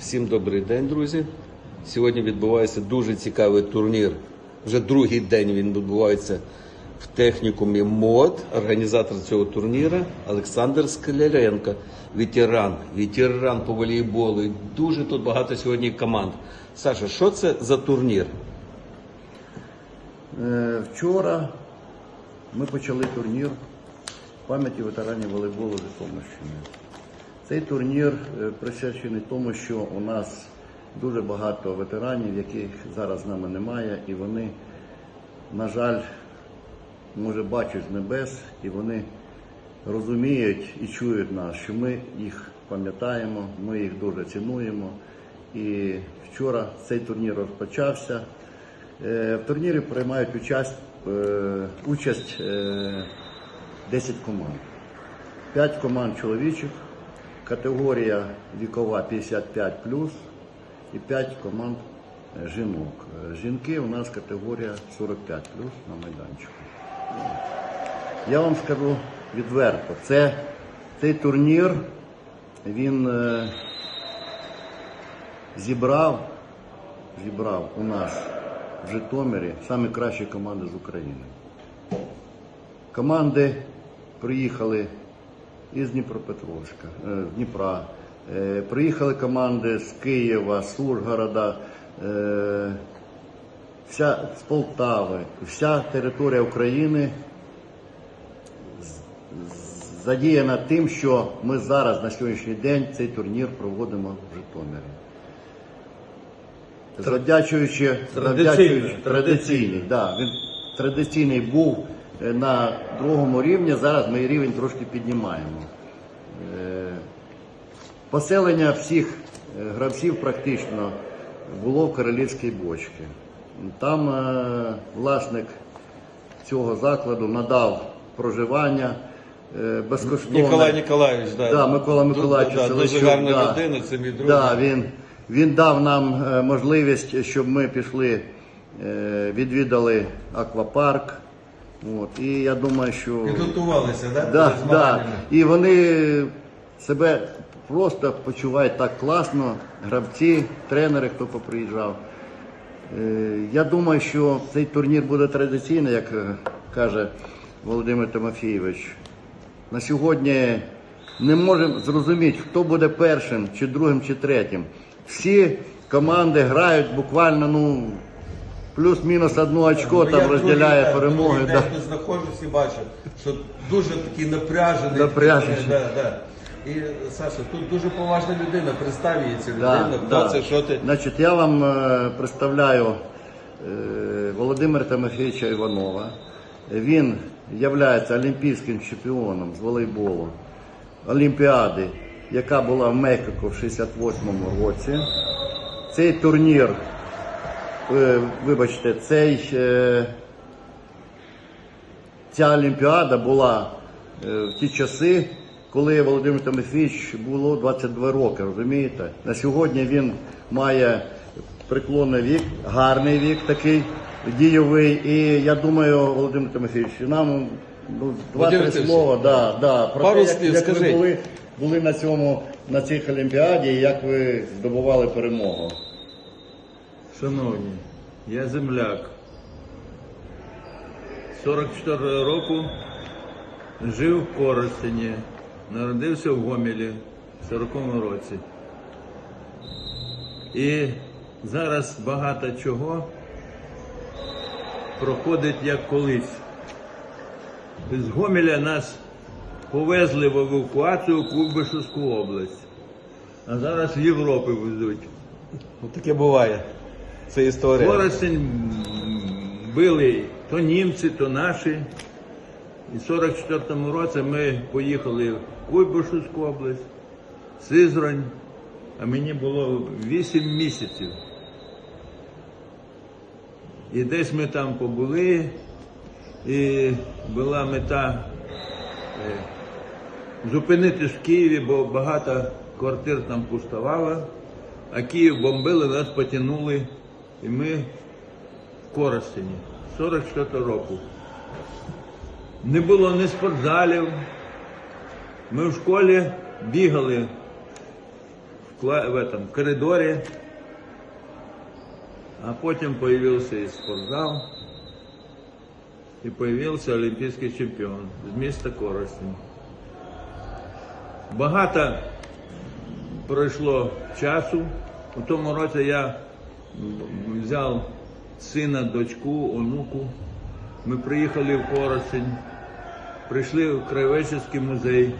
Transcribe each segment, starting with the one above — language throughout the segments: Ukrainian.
Всім добрий день, друзі. Сьогодні відбувається дуже цікавий турнір. Вже другий день він відбувається в технікумі МОД. Організатор цього турніру Олександр Скаляренко, ветеран, ветеран по волейболу. І дуже тут багато сьогодні команд. Саша, що це за турнір? Е, Вчора ми почали турнір пам'яті ветеранів волейболу Житомирщини. Цей турнір е, присвячений тому, що у нас дуже багато ветеранів, яких зараз з нами немає, і вони, на жаль, може бачать з небес, і вони розуміють і чують нас, що ми їх пам'ятаємо, ми їх дуже цінуємо. І вчора цей турнір розпочався. Е, В турнірі приймають участь, е, участь е, 10 команд. 5 команд чоловічих, категорія вікова 55 і 5 команд е, жінок. Е, Жінки у нас категорія 45 на майданчику. Я вам скажу відверто, це, цей турнір він е, зібрав, зібрав у нас в Житомирі самі кращі команди з України. Команди приїхали із Дніпропетровська, е, з Дніпра, е, приїхали команди з Києва, з Ужгорода, е, вся з Полтави, вся територія України задіяна тим, що ми зараз на сьогоднішній день цей турнір проводимо в Житомирі. Завдячуючи, завдячуючи традиційний, да, він традиційний був. е, на другому рівні, зараз ми рівень трошки піднімаємо. Е, Поселення всіх е, гравців практично було в Королівській бочці. Там е, власник цього закладу надав проживання е, безкоштовне. Ніколай Ніколаєвич, да. Да, Микола Миколаївич Да, дуже гарна да. людина, це мій друг. Да, він, він дав нам е, можливість, щоб ми пішли, е, відвідали аквапарк. От, і я думаю, що Підготувалися, да? да, перед да. змаганнями? і вони себе просто почувають так класно, гравці, тренери, хто поприїжджав. Е, Я думаю, що цей турнір буде традиційний, як е, каже Володимир Тимофійович. На сьогодні не можемо зрозуміти, хто буде першим, чи другим, чи третім. Всі команди грають буквально ну, плюс-мінус одну очко, Ну, там розділяє другий, перемоги. другий Да. день тут знаходжусь і бачу, що дуже такий напряжений. Напряжений. Да, да. І Саша, тут дуже поважна людина, представ її цю Да, людину, хто да. це, що ти. Значить, я вам е, представляю е, Володимира Тимофійовича Іванова. Він є олімпійським чемпіоном з волейболу Олімпіади, яка була в Мехіко в 68-му році. Цей турнір, вибачте, цей, е, ця Олімпіада була е, в ті часи, коли Володимир Тимофійович було 22 роки, розумієте? На сьогодні він має преклонний вік, гарний вік такий, дійовий. І я думаю, Володимир Тимофійович, нам ну, два-три слова, да, да, про Пару те, як, як ви були, були на цьому на цих Олімпіаді, і як ви здобували перемогу. Шановні, я земляк. 44 року жив в Коростені, народився в Гомелі в 40-му році. І зараз багато чого проходить як колись. З Гомеля нас повезли в евакуацію в Куйбишевську область, а зараз в Європу везуть. Таке буває. Це історія. Коростень били то німці, то наші. І в 44-му році ми поїхали в Куйбишевську область, Сизрань, а мені було 8 місяців. І десь ми там побули, і була мета е, зупинитись в Києві, бо багато квартир там пустувало, а Київ бомбили, нас потягнули, і ми в Коростені 44 року. Не було ні спортзалів. Ми в школі бігали в в, этом коридорі, а потім появився і спортзал, і появився олімпійський чемпіон з міста Коростень. Багато пройшло часу. У тому році я взяв сина, дочку, онуку. Ми приїхали в Коростень, прийшли в краєведчий музей.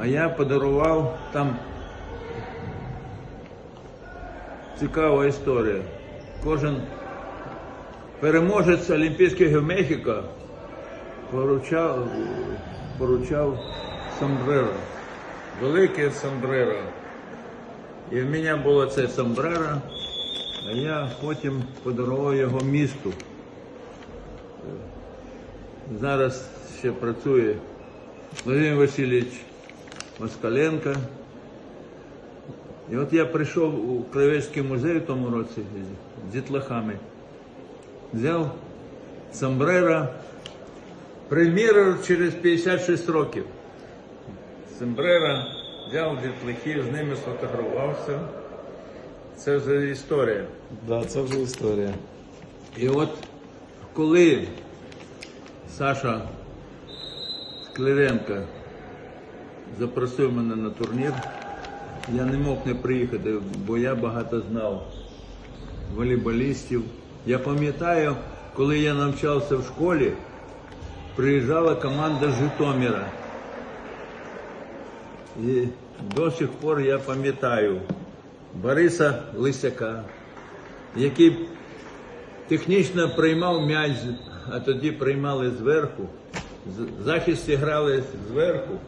А я подарував там цікава історія. Кожен переможець Олімпійських ігор Мехіко поручав, поручав сомбреро. Велике сомбреро. І в мене було це сомбреро, а я потім подарував його місту. Зараз ще працює Владимир Васильович Москаленко. І от я прийшов у Краєвецький музей в тому році з дітлахами. Взяв сомбреро, примірив через 56 років. Сомбреро взяв дітлахів, з ними сфотографувався. Це вже історія. Да, це вже історія. І от коли Саша Скляренко запросив мене на турнір, я не мог не приїхати, бо я багато знав волейболістів. Я пам'ятаю, коли я навчався в школі, приїжджала команда з Житомира. І до сих пор я пам'ятаю Бориса Лисяка, який технічно приймав м'яч, а тоді приймали зверху. Захисті грали зверху,